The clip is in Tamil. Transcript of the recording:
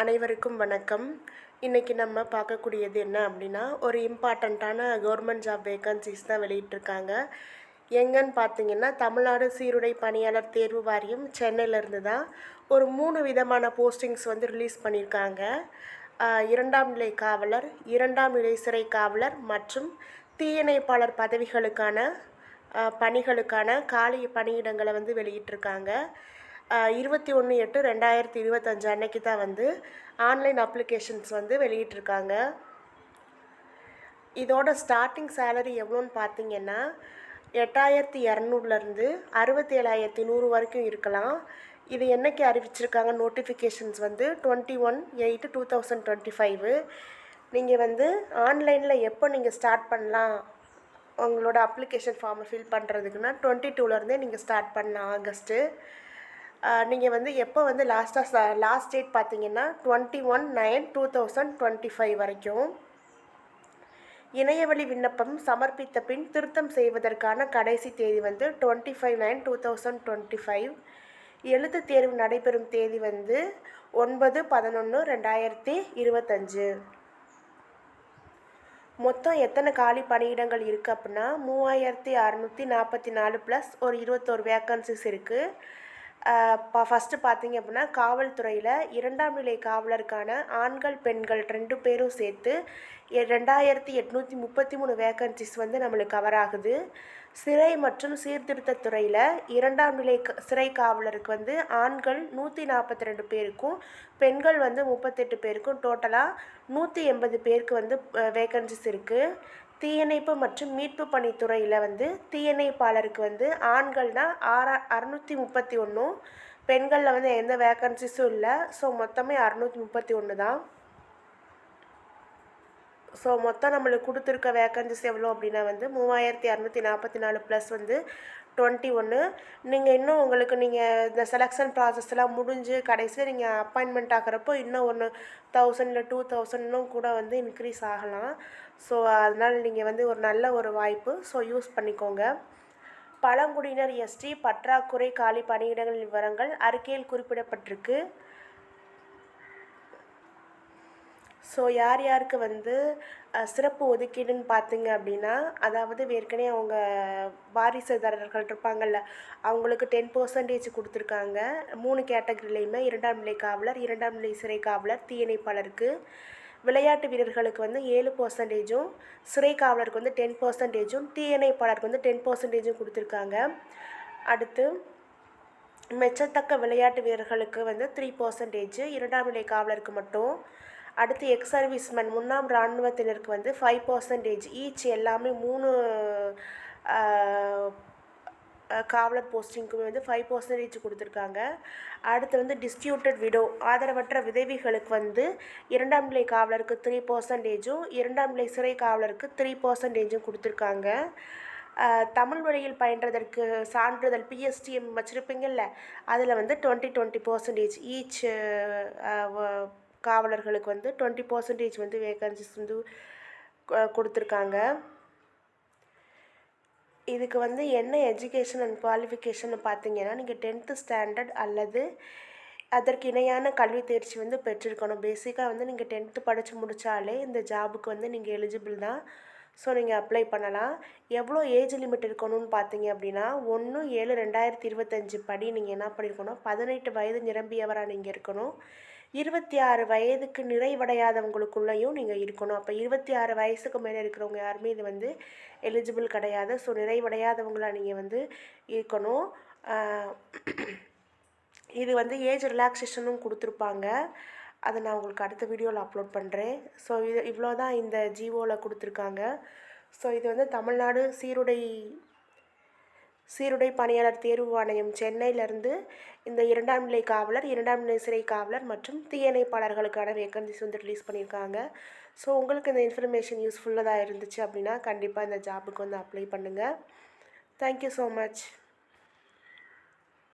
அனைவருக்கும் வணக்கம். இன்றைக்கி நம்ம பார்க்கக்கூடியது என்ன அப்படின்னா ஒரு இம்பார்ட்டண்ட்டான கவர்மெண்ட் ஜாப் வேக்கன்சிஸ் தான் வெளியிட்டிருக்காங்க. எங்கன்னு பார்த்தீங்கன்னா தமிழ்நாடு சீருடை பணியாளர் தேர்வு வாரியம் சென்னையிலேருந்து தான் ஒரு மூணு விதமான போஸ்டிங்ஸ் வந்து ரிலீஸ் பண்ணியிருக்காங்க. இரண்டாம் நிலை காவலர் இரண்டாம் நிலை சிறை காவலர் மற்றும் தீயணைப்பாளர் பதவிகளுக்கான பணிகளுக்கான காலி பணியிடங்களை வந்து வெளியிட்டிருக்காங்க. இருபத்தி ஒன்று எட்டு ரெண்டாயிரத்தி இருபத்தஞ்சு அன்னைக்கு தான் வந்து ஆன்லைன் அப்ளிகேஷன்ஸ் வந்து வெளியிட்டிருக்காங்க. இதோட ஸ்டார்டிங் சேலரி எவ்வளோன்னு பார்த்தீங்கன்னா எட்டாயிரத்தி இரநூறுலேருந்து அறுபத்தி ஏழாயிரத்தி நூறு வரைக்கும் இருக்கலாம். இது என்னைக்கு அறிவிச்சிருக்காங்க? நோட்டிஃபிகேஷன்ஸ் வந்து twenty one eight two thousand twenty five நீங்கள் வந்து ஆன்லைனில் எப்போ நீங்கள் ஸ்டார்ட் பண்ணலாம்? உங்களோட அப்ளிகேஷன் ஃபார்மை ஃபில் பண்ணுறதுக்குன்னா டுவெண்ட்டி டூலேருந்தே நீங்கள் ஸ்டார்ட் பண்ணலாம் ஆகஸ்ட்டு. நீங்கள் வந்து எப்போ வந்து லாஸ்ட்டாக லாஸ்ட் டேட் பார்த்தீங்கன்னா twenty one nine two thousand twenty five வரைக்கும் இணையவழி விண்ணப்பம் சமர்ப்பித்த பின் திருத்தம் செய்வதற்கான கடைசி தேதி வந்து twenty five nine two thousand twenty five எழுத்து தேர்வு நடைபெறும் தேதி வந்து ஒன்பது பதினொன்று ரெண்டாயிரத்தி இருபத்தஞ்சு. மொத்தம் எத்தனை காலி பணியிடங்கள் இருக்குது அப்படின்னா மூவாயிரத்தி அறநூற்றி நாற்பத்தி நாலு ப்ளஸ் ஒரு இருபத்தோரு வேக்கன்சிஸ் இருக்குது இப்போ ஃபஸ்ட்டு பார்த்தீங்க அப்படின்னா காவல்துறையில் இரண்டாம் நிலை காவலருக்கான ஆண்கள் பெண்கள் ரெண்டு பேரும் சேர்த்து எ- ரெண்டாயிரத்தி எட்நூற்றி முப்பத்தி மூணு வேக்கன்சிஸ் வந்து நம்மளுக்கு கவர் ஆகுது. சிறை மற்றும் சீர்திருத்த துறையில் இரண்டாம் நிலை க- சிறை காவலருக்கு வந்து ஆண்கள் நூற்றி நாற்பத்தி ரெண்டு பேருக்கும் பெண்கள் வந்து முப்பத்தெட்டு பேருக்கும் டோட்டலாக நூற்றி எண்பது பேருக்கு வந்து வேக்கன்சிஸ் இருக்குது தீயணைப்பு மற்றும் மீட்பு பணித்துறையில் வந்து தீயணைப்பாளருக்கு வந்து ஆண்கள்னால் ஆறா அறநூற்றி முப்பத்தி ஒன்றும் பெண்களில் வந்து எந்த வேக்கன்சிஸும் இல்லை. ஸோ மொத்தமே அறநூற்றி முப்பத்தி ஒன்று தான் ஸோ மொத்தம் நம்மளுக்கு கொடுத்துருக்க வேக்கன்சிஸ் எவ்வளோ அப்படின்னா வந்து மூவாயிரத்தி இரநூத்தி நாற்பத்தி நாலு ப்ளஸ் வந்து டுவெண்ட்டி ஒன்று நீங்கள் இன்னும் உங்களுக்கு நீங்கள் இந்த செலெக்ஷன் ப்ராசஸ்லாம் முடிஞ்சு கடைசியாக நீங்கள் அப்பாயின்மெண்ட் ஆகிறப்போ இன்னும் ஒன்று தௌசண்ட் இல்லை டூ தௌசண்ட் இன்னும் கூட வந்து இன்க்ரீஸ் ஆகலாம். ஸோ அதனால் நீங்கள் வந்து ஒரு நல்ல ஒரு வாய்ப்பு. ஸோ யூஸ் பண்ணிக்கோங்க. பழங்குடியினர் எஸ்டி பற்றாக்குறை காலி பணியிடங்கள் விவரங்கள் அறிக்கையில் குறிப்பிடப்பட்டிருக்கு. ஸோ யார் யாருக்கு வந்து சிறப்பு ஒதுக்கீடுன்னு பார்த்தீங்க அப்படின்னா அதாவது ஏற்கனவே அவங்க வாரிசுதாரர்கள் இருப்பாங்கல்ல அவங்களுக்கு டென் பர்சன்டேஜ் கொடுத்துருக்காங்க. மூணு கேட்டகரிலையுமே இரண்டாம் நிலை காவலர் இரண்டாம் நிலை சிறை காவலர் தீயணைப்பாளருக்கு. விளையாட்டு வீரர்களுக்கு வந்து ஏழு பர்சன்டேஜும் சிறை காவலருக்கு வந்து டென் பர்சன்டேஜும் தீயணைப்பாளருக்கு வந்து டென் பர்சன்டேஜும் கொடுத்துருக்காங்க. அடுத்து மெச்சத்தக்க விளையாட்டு வீரர்களுக்கு வந்து த்ரீ பர்சன்டேஜ் இரண்டாம் நிலை காவலருக்கு மட்டும் அடுத்து எக்ஸ் சர்வீஸ்மேன் முன்னாள் இராணுவத்தினருக்கு வந்து ஃபைவ் பர்சன்டேஜ் ஈச் எல்லாமே மூணு காவலர் போஸ்டிங்க்குமே வந்து ஃபைவ் பர்சன்டேஜ் கொடுத்துருக்காங்க. அடுத்து வந்து டிஸ்பியூட்டட் விடோ ஆதரவற்ற விதவிகளுக்கு வந்து இரண்டாம் நிலை காவலருக்கு த்ரீ பர்சன்டேஜும் இரண்டாம் நிலை சிறை காவலருக்கு த்ரீ பர்சன்டேஜும் கொடுத்துருக்காங்க. தமிழ் வழியில் பயின்றதற்கு சான்றிதழ் பிஎஸ்டிஎம் வச்சுருப்பீங்கள்ல அதில் வந்து டுவெண்ட்டி டுவெண்ட்டி பர்சன்டேஜ் ஈச் காவலர்களுக்கு வந்து டுவெண்ட்டி பர்சன்டேஜ் வந்து வேகன்சிஸ் வந்து கொடுத்துருக்காங்க. இதுக்கு வந்து என்ன எஜுகேஷன் அண்ட் குவாலிஃபிகேஷன் பார்த்தீங்கன்னா நீங்கள் டென்த்து ஸ்டாண்டர்ட் அல்லது அதற்கு இணையான கல்வி தேர்ச்சி வந்து பெற்றிருக்கணும். பேசிக்காக வந்து நீங்கள் டென்த்து படித்து முடித்தாலே இந்த ஜாபுக்கு வந்து நீங்கள் எலிஜிபிள் தான். ஸோ நீங்கள் அப்ளை பண்ணலாம். எவ்வளோ ஏஜ் லிமிட் இருக்கணும்னு பார்த்தீங்க அப்படின்னா ஒன்று ஏழு ரெண்டாயிரத்தி இருபத்தஞ்சு படி நீங்கள் என்ன பண்ணியிருக்கணும் பதினெட்டு வயது நிரம்பியவராக நீங்கள் இருக்கணும். இருபத்தி ஆறு வயதுக்கு நிறைவடையாதவங்களுக்குள்ளேயும் நீங்கள் இருக்கணும். அப்போ இருபத்தி ஆறு வயசுக்கு மேலே இருக்கிறவங்க யாருமே இது வந்து எலிஜிபிள் கிடையாது. ஸோ நிறைவடையாதவங்களாக நீங்கள் வந்து இருக்கணும். இது வந்து ஏஜ் ரிலாக்ஸேஷனும் கொடுத்துருப்பாங்க. அதை நான் உங்களுக்கு அடுத்த வீடியோவில் அப்லோட் பண்ணுறேன் ஸோ இது இவ்வளோ தான் இந்த ஜிஓவில் கொடுத்துருக்காங்க. ஸோ இது வந்து தமிழ்நாடு சீருடை சீருடை பணியாளர் தேர்வு ஆணையம் சென்னையிலேருந்து இந்த இரண்டாம் நிலை காவலர் இரண்டாம் நிலை சிறை காவலர் மற்றும் தீயணைப்பாளர்களுக்கான வேக்கன்சிஸ் வந்து ரிலீஸ் பண்ணியிருக்காங்க. ஸோ உங்களுக்கு இந்த இன்ஃபர்மேஷன் யூஸ்ஃபுல்லாக இருந்துச்சு அப்படின்னா கண்டிப்பாக இந்த ஜாபுக்கு வந்து அப்ளை பண்ணுங்கள் தேங்க்யூ ஸோ மச்